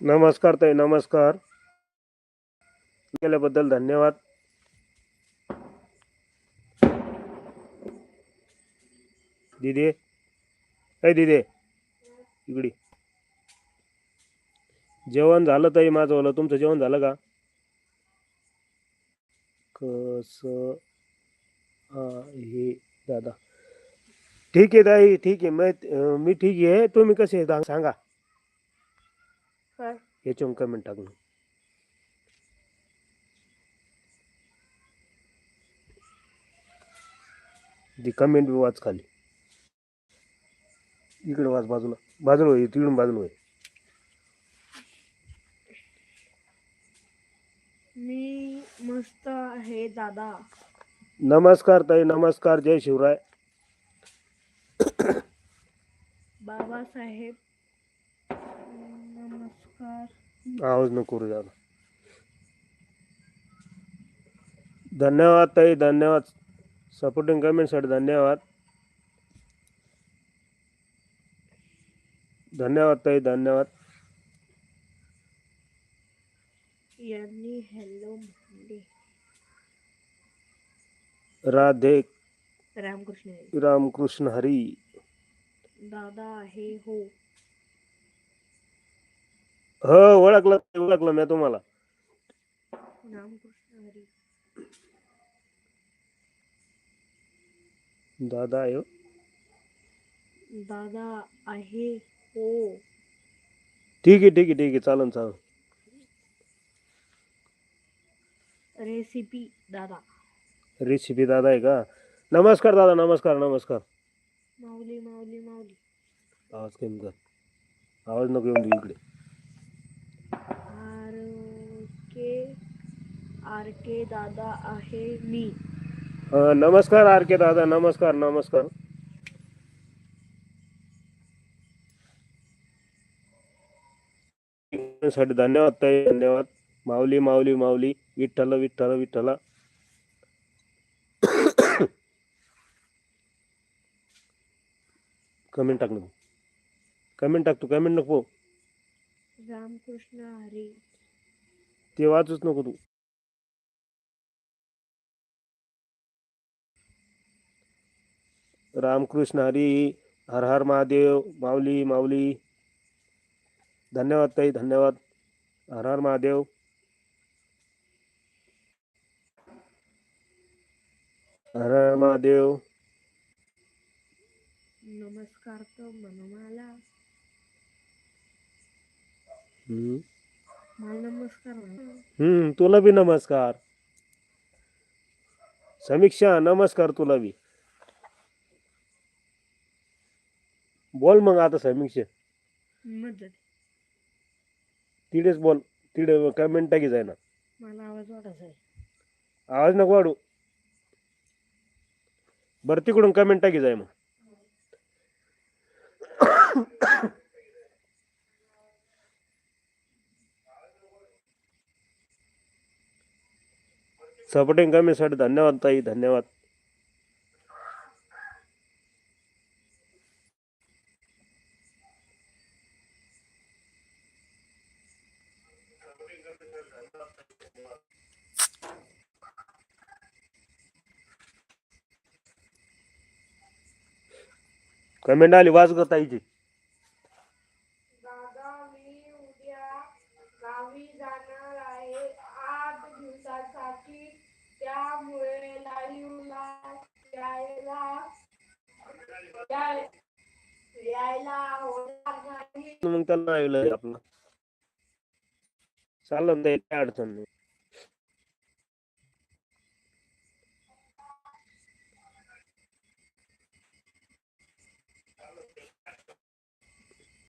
नमस्कार ताई नमस्कार. केल्याबद्दल धन्यवाद. दिदे ऐ दिदे इकडे. जेवण झालं ताई माझं वालं तुमचं जेवण झालं का? कस? हे दादा. ठीक आहे ताई ठीक आहे मी मी ठीक आहे. तुम्ही कसे सांगा. काय? याच्यावर कमेंट टाकून. ती कमेंट वाच खाली. इकडे वाच बाजूला. बाजूला होय तिकडून बाजूला होय. मी मस्त आहे दादा. नमस्कार ताई नमस्कार जय शिवराय. बाबासाहेब आवाज़ नको करू दादा धन्यवाद ताई धन्यवाद. सपोर्टिंग कमेंटसाठी धन्यवाद. धन्यवाद ताई धन्यवाद. यांनी हॅलो म्हणले राधे. रामकृष्ण हरी. रामकृष्ण हरी. दादा आहे हो. हो ओळखलं ओळखलं मी तुम्हाला. दादा आहे हो. दादा आहे हो. ठीक आहे ठीक आहे ठीक आहे. चालन चालन. रेसिपी दादा. रेसिपी दादा आहे का? नमस्कार दादा नमस्कार नमस्कार. माऊली माऊली माऊली. आवाज कमी कर. आवाज नको येऊन देऊ इकडे आर के आर के दादा आहे मी. अं, नमस्कार आर के दादा नमस्कार नमस्कार. साठी धन्यवाद ताई धन्यवाद. माऊली माऊली माऊली विठ्ठल विठ्ठल विठ्ठला. कमेंट टाक नको कमेंट टाक तू कमेंट नको. रामकृष्ण हरी. ते वाचूच नको तू. रामकृष्ण हरी हर हर महादेव माऊली माऊली। धन्यवाद ताई धन्यवाद। हर हर महादेव। हर हर महादेव। नमस्कार मला हम्म. नमस्कार हम्म तुला भी नमस्कार। समीक्षा नमस्कार तुला बी। बोल मग आता समीक्षा मदत. तिडेच बोल. तिडे कमेंट टाकी जाय ना. मला आवाज वाटायचा आहे. आवाज नको वाढू. बरं तिकडून कमेंट टाकी जाय मग. सपोर्टिंग कमेंटसाठी धन्यवाद ताई धन्यवाद. कमेंट आली वाच ग ताईची. मग त्याला नाही आपलं. चाललं काय अडचण नाही.